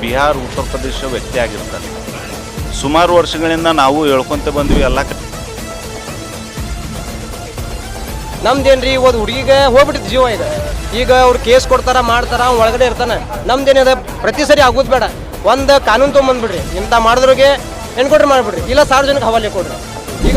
ಬಿಹಾರ್, ಉತ್ತರ ಪ್ರದೇಶ ವ್ಯಕ್ತಿ ಆಗಿರ್ತಾರೆ. ಸುಮಾರು ವರ್ಷಗಳಿಂದ ನಾವು ಹೇಳ್ಕೊಂತ ಬಂದ್ವಿ ಎಲ್ಲ ನಮ್ದೇನ್ರಿ, ಇವತ್ತು ಹುಡುಗಿಗೆ ಹೋಗ್ಬಿಟ್ಟಿದ್ ಜೀವ ಇದೆ. ಈಗ ಅವ್ರು ಕೇಸ್ ಕೊಡ್ತಾರ, ಮಾಡ್ತಾರ, ಅವ್ನ್ ಒಳಗಡೆ ಇರ್ತಾನೆ. ನಮ್ದೇನಿದೆ ಪ್ರತಿ ಸರಿ ಆಗೋದು ಬೇಡ. ಒಂದು ಕಾನೂನು ತೊಗೊಂಬಂದ್ಬಿಡ್ರಿ. ಇಂಥ ಮಾಡಿದ್ರಿಗೆ ಎನ್ಕೌಂಟ್ರ್ ಮಾಡಿಬಿಡ್ರಿ. ಇಲ್ಲ ಸಾರ್ವಜನಿಕ ಹವಾಲೆ ಕೊಡ್ರಿ. ಈಗ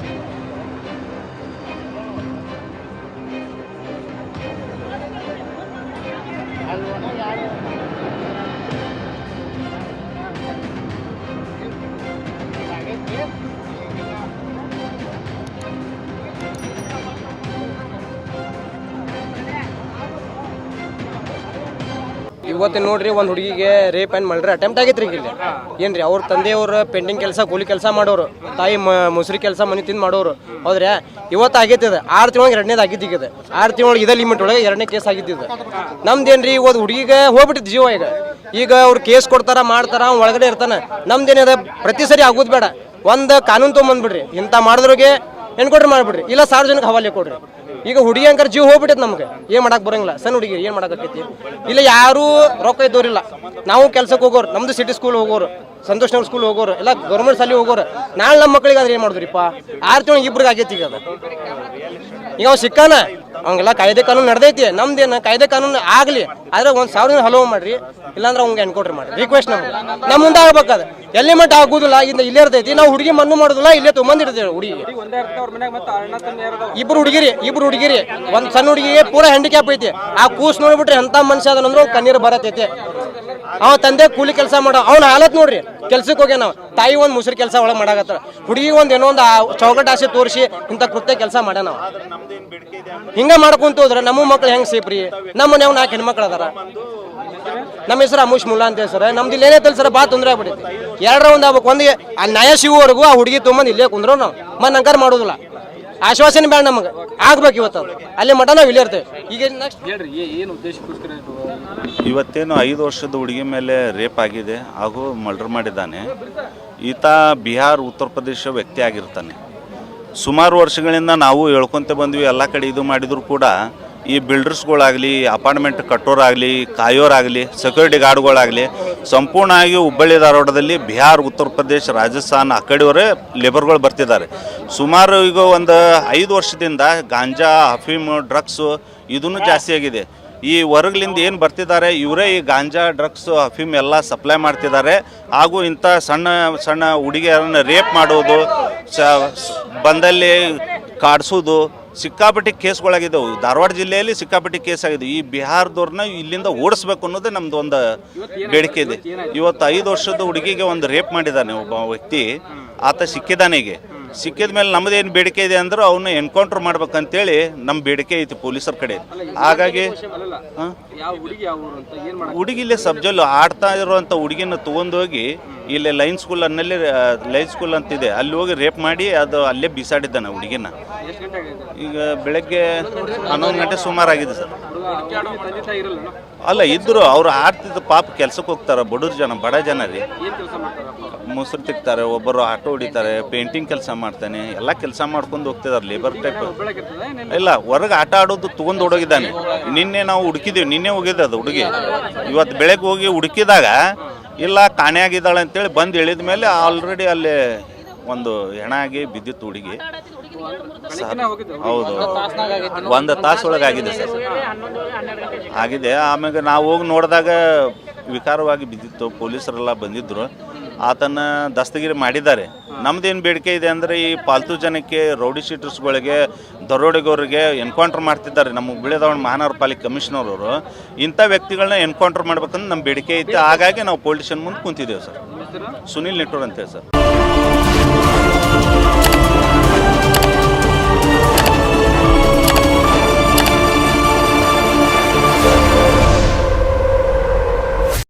Thank you. ಇವತ್ತು ನೋಡ್ರಿ ಒಂದು ಹುಡುಗಿಗೆ ರೇಪ್ ಆ್ಯಂಡ್ ಮರ್ಡರ್ ಅಟೆಂಪ್ಟ್ ಆಗೈತ್ರಿ ಈಗ ಇಲ್ಲಿ. ಏನ್ರಿ, ಅವ್ರ ತಂದೆಯವ್ರ ಪೆಂಡಿಂಗ್ ಕೆಲಸ, ಕೂಲಿ ಕೆಲಸ ಮಾಡೋರು, ತಾಯಿ ಮ- ಮುಸ್ರಿ ಕೆಲಸ ಮನೆ ತಿಂದು ಮಾಡೋರು. ಹೌದ್ರಾ ಇವತ್ತು ಆಗೈತಿದೆ ಆರು ತಿಂಗಳಿಗೆ ಎರಡನೇದು ಆಗಿದ್ದಿದೆ ಆರು ತಿಂಗಳಿಗೆ ಇದೇ ಲಿಮಿಟ್ ಒಳಗೆ ಎರಡನೇ ಕೇಸ್ ಆಗಿದ್ದಿದೆ ನಮ್ದೇನ್ರಿ, ಇವತ್ತು ಹುಡುಗಿಗೆ ಹೋಗ್ಬಿಟ್ಟಿದ್ದು ಜೀವ ಈಗ. ಈಗ ಅವ್ರು ಕೇಸ್ ಕೊಡ್ತಾರ, ಮಾಡ್ತಾರ, ಅವ್ನು ಒಳಗಡೆ ಇರ್ತಾನೆ. ನಮ್ದೇನಿದೆ ಪ್ರತಿ ಸರಿ ಆಗೋದು ಬೇಡ. ಒಂದು ಕಾನೂನು ತೊಗೊಂಬಂದ್ಬಿಡ್ರಿ. ಇಂಥ ಮಾಡಿದ್ರಿಗೆ ಎನ್ಕೌಂಟ್ರ್ ಮಾಡಿಬಿಡ್ರಿ. ಇಲ್ಲ ಸಾರ್ವಜನಿಕ ಹವಾಲೆ ಕೊಡ್ರಿ. ಈಗ ಹುಡುಗಿ ಅಂಕರ್ ಜೀವ ಹೋಗ್ಬಿಟ್ಟೈತೆ ನಮ್ಗೆ. ಏನ್ ಮಾಡಕ್ ಬರಂಗಿಲ್ಲ. ಸಣ್ಣ ಹುಡುಗಿ, ಏನ್ ಮಾಡಕತ್ತೈತಿ ಇಲ್ಲ ಯಾರು ರೊಕ್ಕ ಇದ್ದವ್ರಿಲ್ಲ. ನಾವು ಕೆಲ್ಸಕ್ಕೆ ಹೋಗೋರು, ನಮ್ದು ಸಿಟಿ ಸ್ಕೂಲ್ ಹೋಗೋರು, ಸಂತೋಷ್ ನಗರ್ ಸ್ಕೂಲ್ ಹೋಗೋರು, ಎಲ್ಲ ಗೌರ್ಮೆಂಟ್ ಶಾಲೆ ಹೋಗೋರು. ನಾಳೆ ನಮ್ಮ ಮಕ್ಳಿಗೆ ಆದ್ರೆ ಏನ್ ಮಾಡಿದ್ರಿಪ್ಪ? ಆರು ತಿಂಗಳು ಇಬ್ರಿಗೆ ಆಗೈತಿ ಈಗ ಅದು. ಈಗ ಅವ್ ಸಿಕ್ಕಾನ? ಅವಂಗೆಲ್ಲ ಕಾಯ್ದೆ ಕಾನೂನು ನಡೆದೈತಿ. ನಮ್ದೇನ? ಕಾಯ್ದೆ ಕಾನೂನು ಆಗಲಿ. ಆದ್ರೆ ಒಂದು ಸಾವಿರ ಹಲವು ಮಾಡ್ರಿ. ಇಲ್ಲಾಂದ್ರೆ ಅವ್ಗೆ ಅನ್ಕೊಡ್ರಿ ಮಾಡ್ರಿ. ರಿಕ್ವೆಸ್ಟ್ ನಮ್ಗೆ. ನಮ್ಮ ಮುಂದೆ ಎಲ್ಲಿ ಮಟ್ಟ ಆಗುದಿಲ್ಲ ಆಗಿಂದ ಇಲ್ಲೇ ಇರ್ತೈತಿ. ನಾವು ಹುಡುಗಿ ಮಣ್ಣು ಮಾಡುದಿಲ್ಲ, ಇಲ್ಲೇ ತೊಗೊಂಡಿರ್ತೇವೆ ಹುಡುಗಿ ಇಬ್ರು ಹುಡುಗಿರಿ ಇಬ್ರು ಹುಡುಗಿರಿ. ಒಂದ್ ಸಣ್ಣ ಹುಡುಗಿಗೆ ಪೂರ ಹ್ಯಾಂಡಿಕ್ಯಾಪ್ ಐತಿ. ಆ ಕೂಸ್ ನೋಡ್ಬಿಟ್ರೆ ಎಂತ ಮನುಷ್ಯ ಅದನ್ನ ಕಣ್ಣೀರು ಬರತೈತಿ. ಅವ ತಂದೆ ಕೂಲಿ ಕೆಲಸ ಮಾಡೋ ಅವ್ನ ಹಾಲತ್ ನೋಡ್ರಿ. ಕೆಲ್ಸಕ್ಕೆ ಹೋಗ್ಯಾನ ತಾಯಿ ಒಂದು ಮುಸ್ರಿ ಕೆಲಸ ಒಳಗೆ ಮಾಡಾಕತ್ತಾರ. ಹುಡುಗಿ ಒಂದು ಏನೋ ಒಂದು ಚೌಕಟ್ ಆಸೆ ತೋರಿಸಿ ಇಂಥ ಕೃತ್ಯ ಕೆಲಸ ಮಾಡ್ಯಾನ ನಾವು ಹಿಂಗ ಮಾಡ್ಕೊಂತ ಹೋದ್ರೆ ನಮ್ಮ ಮಕ್ಳು ಹೆಂಗ್ ಸೇಫ್ ರೀ? ನಮ್ಮ ನಾವು ನಾಲ್ಕು ಹೆಣ್ಮಕ್ಳು ಅದಾರ. ನಮ್ಮ ಹೆಸರು ಅಮೂಷ್ ಮುಲ್ಲಾ ಅಂತ ಸರ್ ನಮ್ದು ಇಲ್ಲಿ ಏನೇ ಸರ್ ಬಾ ತೊಂದರೆ ಆಗ್ಬಿಟ್ಟೈತಿ ಎರಡರ ಒಂದು ಆಗ್ಬೇಕು. ಒಂದು ಆ ನ್ಯಾಯ ಸಿಗುವವರೆಗೂ ಆ ಹುಡುಗಿ ತೊಗೊಂಬಂದು ಇಲ್ಲೇ ಕುಂದ್ರು ನಾವು. ಮತ್ತೆ ನಂಗಾರ ಮಾಡೋದಿಲ್ಲ. ಆಶ್ವಾಸನೆ ಬೇಡ ನಮಗೆ. ಆಗ್ಬೇಕು ಇವತ್ತು ಅದು ಅಲ್ಲಿ ಮಠ ನಾವು ಇಲ್ಲೇ ಇರ್ತೇವೆ. ಈಗ ನೆಕ್ಸ್ಟ್ ಹೇಳ್ರಿ ಏನು ಉದ್ದೇಶಕ್ಕೋಸ್ಕರ ಇದು? ಇವತ್ತೇನು ಐದು ವರ್ಷದ ಹುಡುಗಿ ಮೇಲೆ ರೇಪ್ ಆಗಿದೆ. ಹಾಗೂ ಮರ್ಡರ್ ಮಾಡಿದ್ದಾನೆ. ಈತ ಬಿಹಾರ್, ಉತ್ತರ ಪ್ರದೇಶ ವ್ಯಕ್ತಿ ಆಗಿರ್ತಾನೆ. ಸುಮಾರು ವರ್ಷಗಳಿಂದ ನಾವು ಹೇಳ್ಕೊತ ಬಂದ್ವಿ, ಎಲ್ಲ ಕಡೆ ಇದು ಮಾಡಿದರೂ ಕೂಡ ಈ ಬಿಲ್ಡರ್ಸ್ಗಳಾಗಲಿ, ಅಪಾರ್ಟ್ಮೆಂಟ್ ಕಟ್ಟೋರಾಗಲಿ, ಕಾಯೋರಾಗಲಿ, ಸೆಕ್ಯೂರಿಟಿ ಗಾರ್ಡ್ಗಳಾಗಲಿ, ಸಂಪೂರ್ಣವಾಗಿ ಹುಬ್ಬಳ್ಳಿ ಧಾರವಾಡದಲ್ಲಿ ಬಿಹಾರ್, ಉತ್ತರ ಪ್ರದೇಶ, ರಾಜಸ್ಥಾನ ಆ ಕಡೆಯವರೇ ಲೇಬರ್ಗಳು ಬರ್ತಿದ್ದಾರೆ. ಸುಮಾರು ಈಗ ಒಂದು ಐದು ವರ್ಷದಿಂದ ಗಾಂಜಾ, ಅಫೀಮ್, ಡ್ರಗ್ಸು ಇದೂ ಜಾಸ್ತಿ ಆಗಿದೆ. ಈ ಹೊರಗ್ಲಿಂದ ಏನು ಬರ್ತಿದ್ದಾರೆ, ಇವರೇ ಈ ಗಾಂಜಾ, ಡ್ರಗ್ಸ್, ಅಫೀಮ್ ಎಲ್ಲ ಸಪ್ಲೈ ಮಾಡ್ತಿದ್ದಾರೆ. ಹಾಗೂ ಇಂಥ ಸಣ್ಣ ಸಣ್ಣ ಹುಡುಗಿಯರನ್ನು ರೇಪ್ ಮಾಡೋದು ಬಂದಲ್ಲಿ ಕಾಡಿಸೋದು ಸಿಕ್ಕಾಪಟ್ಟಿ ಕೇಸ್ಗಳಾಗಿದ್ದವು. ಧಾರವಾಡ ಜಿಲ್ಲೆಯಲ್ಲಿ ಸಿಕ್ಕಾಪಟ್ಟಿ ಕೇಸ್ ಆಗಿದೆ. ಈ ಬಿಹಾರದವ್ರನ್ನ ಇಲ್ಲಿಂದ ಓಡಿಸ್ಬೇಕು ಅನ್ನೋದೇ ನಮ್ದು ಒಂದು ಬೇಡಿಕೆ ಇದೆ. ಇವತ್ತು ಐದು ವರ್ಷದ ಹುಡುಗಿಗೆ ಒಂದು ರೇಪ್ ಮಾಡಿದ್ದಾನೆ ಒಬ್ಬ ವ್ಯಕ್ತಿ. ಆತ ಸಿಕ್ಕಿದ್ದಾನೆ ಈಗ. ಸಿಕ್ಕಿದ ಮೇಲೆ ನಮ್ಮದೇನು ಬೇಡಿಕೆ ಇದೆ ಅಂದ್ರೆ ಅವನ್ನ ಎನ್ಕೌಂಟರ್ ಮಾಡ್ಬೇಕಂತೇಳಿ ನಮ್ಮ ಬೇಡಿಕೆ ಐತಿ ಪೊಲೀಸರ ಕಡೆ. ಹಾಗಾಗಿ ಹುಡುಗಿ ಇಲ್ಲೇ ಸಬ್ಜಲ್ ಆಡ್ತಾ ಇರುವಂತ ಹುಡುಗಿನ ತಗೊಂಡೋಗಿ ಇಲ್ಲಿ ಲೈನ್ ಸ್ಕೂಲ್ ಅನ್ನಲ್ಲಿ ಲೈನ್ ಸ್ಕೂಲ್ ಅಂತಿದೆ. ಅಲ್ಲಿ ಹೋಗಿ ರೇಪ್ ಮಾಡಿ ಅದು ಅಲ್ಲೇ ಬಿಸಾಡಿದ್ದಾನೆ ಹುಡುಗಿನ. ಈಗ ಬೆಳಗ್ಗೆ ಹನ್ನೊಂದು ಗಂಟೆ ಸುಮಾರು ಆಗಿದೆ ಸರ್. ಅಲ್ಲ, ಇದ್ರು ಅವ್ರು ಆಡ್ತಿದ್ದ ಪಾಪ ಕೆಲ್ಸಕ್ಕೆ ಹೋಗ್ತಾರೆ, ಬಡವ್ರ ಜನ, ಬಡ ಜನ ರೀ. ಮೊಸರು ತಿಕ್ತಾರೆ, ಒಬ್ಬರು ಆಟೋ ಹೊಡಿತಾರೆ, ಪೇಂಟಿಂಗ್ ಕೆಲಸ ಮಾಡ್ತಾನೆ, ಎಲ್ಲ ಕೆಲಸ ಮಾಡ್ಕೊಂಡು ಹೋಗ್ತಿದ್ದಾರೆ ಲೇಬರ್ ಟೈಪ್ ಇಲ್ಲ, ಹೊರಗೆ ಆಟ ಆಡೋದು ತೊಗೊಂಡು ಹೋಗಿದ್ದಾನೆ ನಿನ್ನೆ ನಾವು ಹುಡುಕಿದ್ದೀವಿ ನಿನ್ನೆ ಹೋಗಿದೆ ಅದು ಹುಡುಗಿ. ಇವತ್ತು ಬೆಳಗ್ಗೆ ಹೋಗಿ ಹುಡುಕಿದಾಗ ಇಲ್ಲ ಕಾಣೆಯಾಗಿದ್ದಾಳೆ ಅಂತೇಳಿ ಬಂದು ಇಳಿದ ಮೇಲೆ ಆಲ್ರೆಡಿ ಅಲ್ಲಿ ಒಂದು ಹೆಣಾಗಿ ಬಿದ್ದಿತ್ತು ಹುಡುಗಿ. ಹೌದು. ಒಂದು ತಾಸು ಒಳಗಾಗಿದೆ ಸರ್. ಆಗಿದೆ. ಆಮ್ಯಾಗ ನಾವು ಹೋಗಿ ನೋಡಿದಾಗ ವಿಕಾರವಾಗಿ ಬಿದ್ದಿತ್ತು ಪೊಲೀಸರೆಲ್ಲ ಬಂದಿದ್ದರು ಆತನ ದಸ್ತಗಿರಿ ಮಾಡಿದ್ದಾರೆ. ನಮ್ದೇನು ಬೇಡಿಕೆ ಇದೆ ಅಂದರೆ ಈ ಪಾಲ್ತು ಜನಕ್ಕೆ ರೌಡಿ ಶೀಟರ್ಸ್ಗಳಿಗೆ, ದರೋಡೆಗೋರಿಗೆ ಎನ್ಕೌಂಟರ್ ಮಾಡ್ತಿದ್ದಾರೆ. ನಮ್ಮ ಧಾರವಾಡ ಮಹಾನಗರ ಪಾಲಿಕೆ ಕಮಿಷನರ್ ಅವರು. ಇಂಥ ವ್ಯಕ್ತಿಗಳನ್ನ ಎನ್ಕೌಂಟರ್ ಮಾಡ್ಬೇಕಂತ ನಮ್ಮ ಬೇಡಿಕೆ ಇತ್ತು ಹಾಗಾಗಿ ನಾವು ಪೊಲಿಟಿಷನ್ ಮುಂದೆ ಕುಂತಿದ್ದೇವೆ ಸರ್. ಸುನಿಲ್ ನೆಟ್ಟೂರ್ ಅಂತೇಳಿ ಸರ್.